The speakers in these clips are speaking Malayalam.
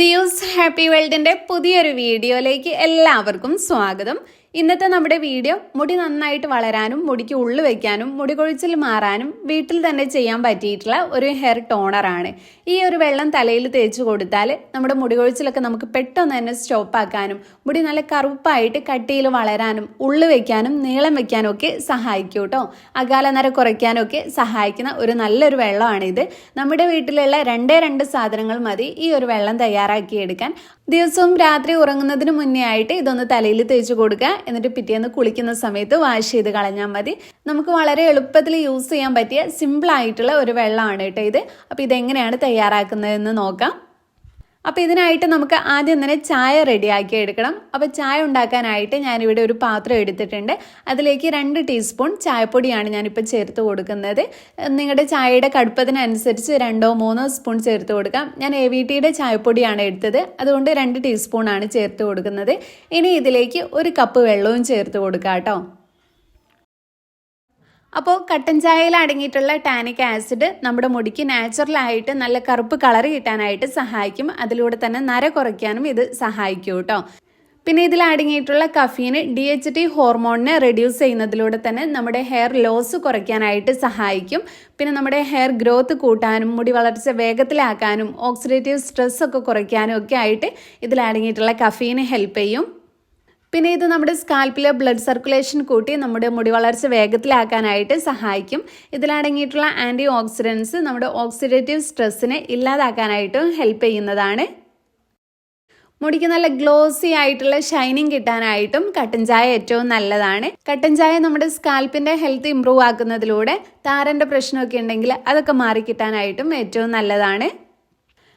ദിയൂസ് ഹാപ്പി വേൾഡിന്റെ പുതിയൊരു വീഡിയോയിലേക്ക് എല്ലാവർക്കും സ്വാഗതം. ഇന്നത്തെ നമ്മുടെ വീഡിയോ മുടി നന്നായിട്ട് വളരാനും മുടിക്ക് ഉള്ളു വെക്കാനും മുടി കൊഴിച്ചിൽ മാറാനും വീട്ടിൽ തന്നെ ചെയ്യാൻ പറ്റിയിട്ടുള്ള ഒരു ഹെയർ ടോണറാണ് ഈ ഒരു വെള്ളം തലയിൽ തേച്ച് കൊടുത്താൽ നമ്മുടെ മുടി കൊഴിച്ചിലൊക്കെ നമുക്ക് പെട്ടെന്ന് തന്നെ സ്റ്റോപ്പാക്കാനും മുടി നല്ല കറുപ്പായിട്ട് കട്ടിയിൽ വളരാനും ഉള്ളു വെക്കാനും നീളം വെക്കാനും ഒക്കെ സഹായിക്കും കേട്ടോ. അകാലനര കുറയ്ക്കാനും ഒക്കെ സഹായിക്കുന്ന ഒരു നല്ലൊരു വെള്ളമാണിത്. നമ്മുടെ വീട്ടിലുള്ള രണ്ടേ രണ്ട് സാധനങ്ങൾ മതി ഈ ഒരു വെള്ളം തയ്യാറാക്കിയെടുക്കാൻ ദിവസവും രാത്രി ഉറങ്ങുന്നതിന് മുന്നേ ആയിട്ട് ഇതൊന്ന് തലയിൽ തേച്ച് കൊടുക്കുക. എന്നിട്ട് പിറ്റേന്ന് കുളിക്കുന്ന സമയത്ത് വാഷ് ചെയ്ത് കളഞ്ഞാൽ മതി. നമുക്ക് വളരെ എളുപ്പത്തിൽ യൂസ് ചെയ്യാൻ പറ്റിയ സിമ്പിൾ ആയിട്ടുള്ള ഒരു വെള്ളമാണ് കേട്ടോ ഇത്. അപ്പോൾ ഇതെങ്ങനെയാണ് തയ്യാറാക്കുന്നതെന്ന് നോക്കാം. അപ്പോൾ ഇതിനായിട്ട് നമുക്ക് ആദ്യം തന്നെ ചായ റെഡിയാക്കി എടുക്കണം. അപ്പോൾ ചായ ഉണ്ടാക്കാനായിട്ട് ഞാനിവിടെ ഒരു പാത്രം എടുത്തിട്ടുണ്ട്. അതിലേക്ക് രണ്ട് ടീസ്പൂൺ ചായപ്പൊടിയാണ് ഞാനിപ്പോൾ ചേർത്ത് കൊടുക്കുന്നത്. നിങ്ങളുടെ ചായയുടെ കടുപ്പത്തിനനുസരിച്ച് രണ്ടോ മൂന്നോ സ്പൂൺ ചേർത്ത് കൊടുക്കാം. ഞാൻ എ വി ടിയുടെ ചായപ്പൊടിയാണ് എടുത്തത്. അതുകൊണ്ട് രണ്ട് ടീസ്പൂണാണ് ചേർത്ത് കൊടുക്കുന്നത്. ഇനി ഇതിലേക്ക് ഒരു കപ്പ് വെള്ളവും ചേർത്ത് കൊടുക്കാം കേട്ടോ. അപ്പോൾ കട്ടൻ ചായയിൽ അടങ്ങിയിട്ടുള്ള ടാനിക് ആസിഡ് നമ്മുടെ മുടിക്ക് നാച്ചുറലായിട്ട് നല്ല കറുപ്പ് കളർ കിട്ടാനായിട്ട് സഹായിക്കും. അതിലൂടെ തന്നെ നര കുറയ്ക്കാനും ഇത് സഹായിക്കും കേട്ടോ. പിന്നെ ഇതിൽ അടങ്ങിയിട്ടുള്ള കഫീന് ഡി എച്ച് ടി ഹോർമോണിനെ റെഡ്യൂസ് ചെയ്യുന്നതിലൂടെ തന്നെ നമ്മുടെ ഹെയർ ലോസ് കുറയ്ക്കാനായിട്ട് സഹായിക്കും. പിന്നെ നമ്മുടെ ഹെയർ ഗ്രോത്ത് കൂട്ടാനും മുടി വളർച്ച വേഗത്തിലാക്കാനും ഓക്സിഡേറ്റീവ് സ്ട്രെസ് ഒക്കെ കുറയ്ക്കാനും ഒക്കെ ആയിട്ട് ഇതിൽ അടങ്ങിയിട്ടുള്ള കഫീന് ഹെൽപ്പ് ചെയ്യും. പിന്നെ ഇത് നമ്മുടെ സ്കാൽപ്പിലെ ബ്ലഡ് സർക്കുലേഷൻ കൂട്ടി നമ്മുടെ മുടി വളർച്ച വേഗത്തിലാക്കാനായിട്ട് സഹായിക്കും. ഇതിലടങ്ങിയിട്ടുള്ള ആന്റി ഓക്സിഡൻസ് നമ്മുടെ ഓക്സിഡേറ്റീവ് സ്ട്രെസ്സിനെ ഇല്ലാതാക്കാനായിട്ടും ഹെൽപ്പ് ചെയ്യുന്നതാണ്. മുടിക്ക് നല്ല ഗ്ലോസി ആയിട്ടുള്ള ഷൈനിങ് കിട്ടാനായിട്ടും കട്ടൻ ചായ ഏറ്റവും നല്ലതാണ്. കട്ടൻ ചായ നമ്മുടെ സ്കാൽപ്പിന്റെ ഹെൽത്ത് ഇമ്പ്രൂവ് ആക്കുന്നതിലൂടെ താരന്റെ പ്രശ്നമൊക്കെ ഉണ്ടെങ്കിൽ അതൊക്കെ മാറി കിട്ടാനായിട്ടും ഏറ്റവും നല്ലതാണ്.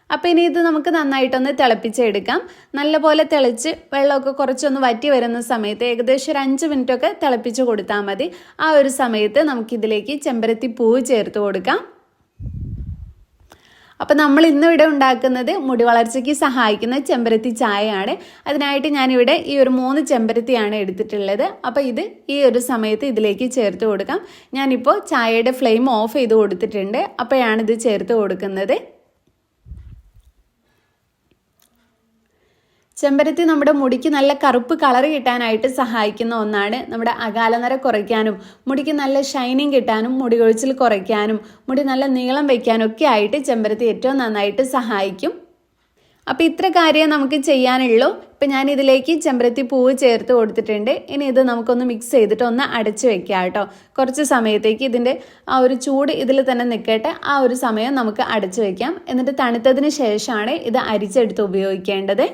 അപ്പോൾ ഇനി ഇത് നമുക്ക് നന്നായിട്ടൊന്ന് തിളപ്പിച്ചെടുക്കാം. നല്ലപോലെ തിളച്ച് വെള്ളമൊക്കെ കുറച്ചൊന്ന് വറ്റി വരുന്ന സമയത്ത് ഏകദേശം ഒരു അഞ്ച് മിനിറ്റൊക്കെ തിളപ്പിച്ച് കൊടുത്താൽ മതി. ആ ഒരു സമയത്ത് നമുക്കിതിലേക്ക് ചെമ്പരത്തി പൂവ് ചേർത്ത് കൊടുക്കാം. അപ്പോൾ നമ്മൾ ഇന്ന് ഇവിടെ ഉണ്ടാക്കുന്നത് മുടി വളർച്ചയ്ക്ക് സഹായിക്കുന്ന ചെമ്പരത്തി ചായയാണ്. അതിനായിട്ട് ഞാനിവിടെ ഈ ഒരു മൂന്ന് ചെമ്പരത്തിയാണ് എടുത്തിട്ടുള്ളത്. അപ്പോൾ ഇത് ഈ ഒരു സമയത്ത് ഇതിലേക്ക് ചേർത്ത് കൊടുക്കാം. ഞാനിപ്പോൾ ചായയുടെ ഫ്ലെയിം ഓഫ് ചെയ്ത് കൊടുത്തിട്ടുണ്ട്. അപ്പോഴാണ് ഇത് ചേർത്ത് കൊടുക്കുന്നത്. ചെമ്പരത്തി നമ്മുടെ മുടിക്ക് നല്ല കറുപ്പ് കളർ കിട്ടാനായിട്ട് സഹായിക്കുന്ന ഒന്നാണ്. നമ്മുടെ അകാലനര കുറയ്ക്കാനും മുടിക്ക് നല്ല ഷൈനിങ് കിട്ടാനും മുടി കൊഴിച്ചിൽ കുറയ്ക്കാനും മുടി നല്ല നീളം വയ്ക്കാനും ഒക്കെ ആയിട്ട് ചെമ്പരത്തി ഏറ്റവും നന്നായിട്ട് സഹായിക്കും. അപ്പോൾ ഇത്ര കാര്യം നമുക്ക് ചെയ്യാനുള്ളൂ. ഇപ്പം ഞാൻ ഇതിലേക്ക് ചെമ്പരത്തി പൂവ് ചേർത്ത് കൊടുത്തിട്ടുണ്ട്. ഇനി ഇത് നമുക്കൊന്ന് മിക്സ് ചെയ്തിട്ട് ഒന്ന് അടച്ച് വെക്കാം കേട്ടോ. കുറച്ച് സമയത്തേക്ക് ഇതിന്റെ ആ ഒരു ചൂട് ഇതിൽ തന്നെ നിൽക്കട്ടെ ആ ഒരു സമയം നമുക്ക് അടച്ചു വെക്കാം. എന്നിട്ട് തണുത്തതിന് ശേഷമാണ് ഇത് അരിച്ചെടുത്ത് ഉപയോഗിക്കേണ്ടത്.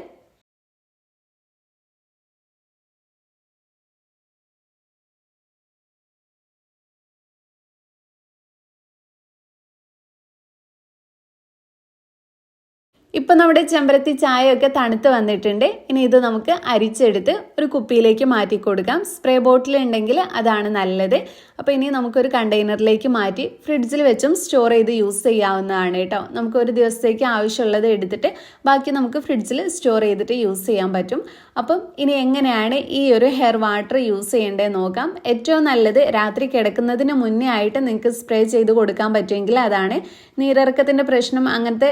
ഇപ്പം നമ്മുടെ ചെമ്പരത്തി ചായയൊക്കെ തണുത്ത് വന്നിട്ടുണ്ട്. ഇനി ഇത് നമുക്ക് അരിച്ചെടുത്ത് ഒരു കുപ്പിയിലേക്ക് മാറ്റി കൊടുക്കാം. സ്പ്രേ ബോട്ടിൽ ഉണ്ടെങ്കിൽ അതാണ് നല്ലത്. അപ്പോൾ ഇനി നമുക്കൊരു കണ്ടെയ്നറിലേക്ക് മാറ്റി ഫ്രിഡ്ജിൽ വെച്ചും സ്റ്റോർ ചെയ്ത് യൂസ് ചെയ്യാവുന്നതാണ് കേട്ടോ. നമുക്ക് ഒരു ദിവസത്തേക്ക് ആവശ്യമുള്ളത് എടുത്തിട്ട് ബാക്കി നമുക്ക് ഫ്രിഡ്ജിൽ സ്റ്റോർ ചെയ്തിട്ട് യൂസ് ചെയ്യാൻ പറ്റും. അപ്പം ഇനി എങ്ങനെയാണ് ഈ ഒരു ഹെയർ വാട്ടർ യൂസ് ചെയ്യേണ്ടത് നോക്കാം. ഏറ്റവും നല്ലത് രാത്രി കിടക്കുന്നതിന് മുന്നേ ആയിട്ട് നിങ്ങൾക്ക് സ്പ്രേ ചെയ്ത് കൊടുക്കാൻ പറ്റുമെങ്കിൽ അതാണ്. നീരിറക്കത്തിന്റെ പ്രശ്നം അങ്ങനത്തെ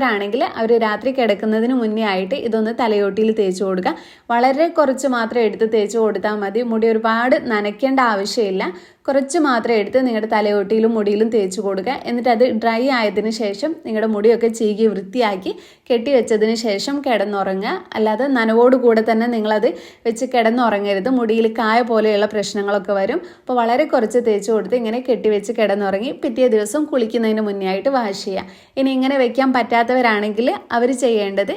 പ്രശ്നങ്ങളില്ലാത്തവരാണെങ്കിൽ അവർ രാത്രി കിടക്കുന്നതിന് മുന്നേ ആയിട്ട് ഇതൊന്ന് തലയോട്ടിയിൽ തേച്ച് കൊടുക്കുക വളരെ കുറച്ച് മാത്രം എടുത്ത് തേച്ച് കൊടുത്താൽ മതി. മുടി ഒരുപാട് നനയ്ക്കേണ്ട ആവശ്യമില്ല. കുറച്ച് മാത്രം എടുത്ത് നിങ്ങളുടെ തലയോട്ടിയിലും മുടിയിലും തേച്ച് കൊടുക്കുക. എന്നിട്ട് അത് ഡ്രൈ ആയതിന് ശേഷം നിങ്ങളുടെ മുടിയൊക്കെ ചീകി വൃത്തിയാക്കി കെട്ടി വെച്ചതിന് ശേഷം കിടന്നുറങ്ങുക. അല്ലാതെ നനവോട് കൂടെ തന്നെ നിങ്ങളത് വെച്ച് കിടന്നുറങ്ങരുത്. മുടിയിൽ കായ പോലെയുള്ള പ്രശ്നങ്ങളൊക്കെ വരും. അപ്പോൾ വളരെ കുറച്ച് തേച്ച് കൊടുത്ത് ഇങ്ങനെ കെട്ടിവെച്ച് കിടന്നുറങ്ങി പിറ്റേ ദിവസം കുളിക്കുന്നതിന് മുന്നേ ആയിട്ട് വാഷ് ചെയ്യുക. ഇനി ഇങ്ങനെ വെക്കാൻ പറ്റാത്തവരാണെങ്കിൽ അവർ ചെയ്യേണ്ടത്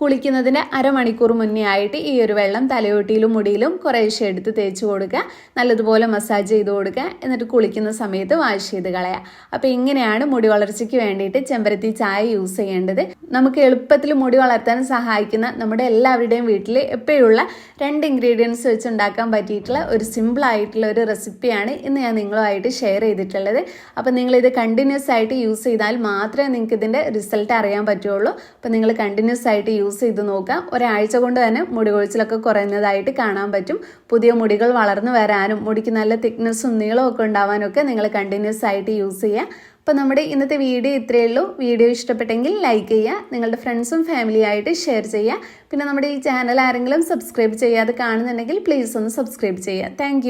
കുളിക്കുന്നതിന് അരമണിക്കൂർ മുന്നേ ആയിട്ട് ഈ ഒരു വെള്ളം തലയോട്ടിയിലും മുടിയിലും കുറേശ്ശെ എടുത്ത് തേച്ച് കൊടുക്കുക. നല്ലതുപോലെ മസാജ് ചെയ്ത് കൊടുക്കുക. എന്നിട്ട് കുളിക്കുന്ന സമയത്ത് വാഷ് ചെയ്ത് കളയുക അപ്പോൾ ഇങ്ങനെയാണ് മുടി വളർച്ചയ്ക്ക് വേണ്ടിയിട്ട് ചെമ്പരത്തി ചായ യൂസ് ചെയ്യേണ്ടത്. നമുക്ക് എളുപ്പത്തിൽ മുടി വളർത്താൻ സഹായിക്കുന്ന നമ്മുടെ എല്ലാവരുടെയും വീട്ടിൽ എപ്പോഴുള്ള രണ്ട് ഇൻഗ്രീഡിയൻസ് വെച്ച് ഉണ്ടാക്കാൻ പറ്റിയിട്ടുള്ള ഒരു സിമ്പിളായിട്ടുള്ള ഒരു റെസിപ്പിയാണ് ഇന്ന് ഞാൻ നിങ്ങളുമായിട്ട് ഷെയർ ചെയ്തിട്ടുള്ളത്. അപ്പോൾ നിങ്ങളിത് കണ്ടിന്യൂസ് ആയിട്ട് യൂസ് ചെയ്താൽ മാത്രമേ നിങ്ങൾക്ക് ഇതിന്റെ റിസൾട്ട് അറിയാൻ പറ്റുള്ളൂ. അപ്പോൾ നിങ്ങൾ കണ്ടിന്യൂസ് ആയിട്ട് യൂസ് യൂസ് ചെയ്ത് നോക്കുക. ഒരാഴ്ച കൊണ്ട് തന്നെ മുടി കൊഴിച്ചിലൊക്കെ കുറയുന്നതായിട്ട് കാണാൻ പറ്റും. പുതിയ മുടികൾ വളർന്നു വരാനും മുടിക്ക് നല്ല തിക്നെസ്സും നീളവും ഒക്കെ ഉണ്ടാവാനൊക്കെ നിങ്ങൾ കണ്ടിന്യൂസ് ആയിട്ട് യൂസ് ചെയ്യുക. അപ്പോൾ നമ്മുടെ ഇന്നത്തെ വീഡിയോ ഇത്രയേ ഉള്ളൂ. വീഡിയോ ഇഷ്ടപ്പെട്ടെങ്കിൽ ലൈക്ക് ചെയ്യുക നിങ്ങളുടെ ഫ്രണ്ട്സും ഫാമിലിയായിട്ട് ഷെയർ ചെയ്യുക. പിന്നെ നമ്മുടെ ഈ ചാനൽ ആരെങ്കിലും സബ്സ്ക്രൈബ് ചെയ്യാതെ കാണുന്നുണ്ടെങ്കിൽ പ്ലീസ് ഒന്ന് സബ്സ്ക്രൈബ് ചെയ്യുക. താങ്ക്